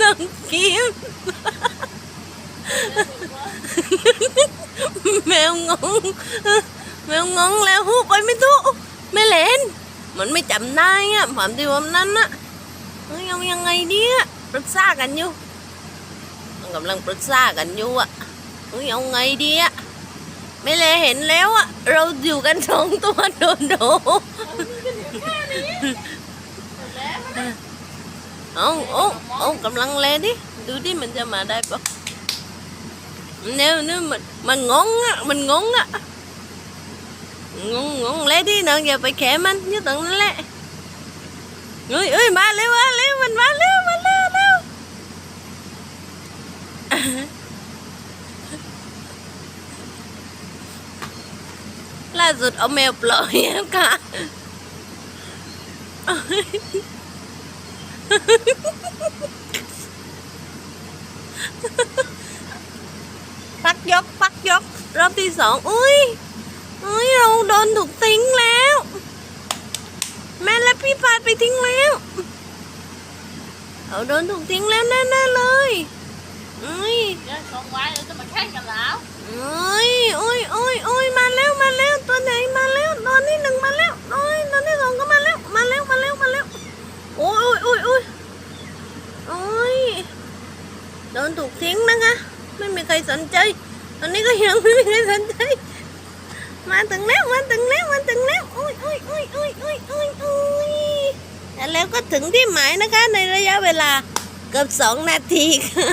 น้องกิมแมวงง แมวงงแล้วหูไปไม่ถูกไม่เล่น มันไม่จำได้อะความที่วันนั้นอะเฮ้ยเอายังไงดีอะปรึกษากันอยู่กำลังปรึกษากันอยู่อะเฮ้ยเอาไงดีอะ ไม่เลเห็นแล้วอะเราอยู่กันสองตัวโดนโดเอาเอาเอากำลังเลดิดูดิมันจะมาได้ปะเนี่ยนื้อมันมันงงอะมันงงอะงงงงเลดิน้องอย่าไปแขมันยึดตังนั้นแหละเฮ้ยเอ้ยมาเร็วมาเร็วมันมาเร็วมาเร็วเร็ว สุดเอาแมวปล่อยค่ะปักยกปักยก รอบที่สองอุ้ยอุ้ยเราโดนถูกทิ้งแล้ว แม่และพี่ปาดไปทิ้งแล้วเราโดนถูกทิ้งแล้วแน่ๆเลยอุ้ยเดี๋ยวส่งไว้เราจะมาแข่งกันแล้ว อุ้ยอุ้ยอุ้ยอุ้ยมาแล้วมาแล้วตัวไหนมาแล้วตัวที่หนึ่งมาแล้วโอ้ยตัวที่สองก็มาแล้วมาแล้วมาแล้วมาแล้วโอ้ยโอ้ยโอ้ยโอ้ยโด นถูกทิ้งนะคะ ไม่มีใครสนใจ ตอนนี้ก็ยังไม่มีใครสนใจ มาถึงแล้วมาถึงแล้วมาถึงแล้วอุ้ยอุ้ยอุ้ยอุ้ยอุ้ยอุ้ยอุ้ยแล้วก็ถึงที่หมายนะคะ ในระยะเวลาเกือบสองนาทีค่ะ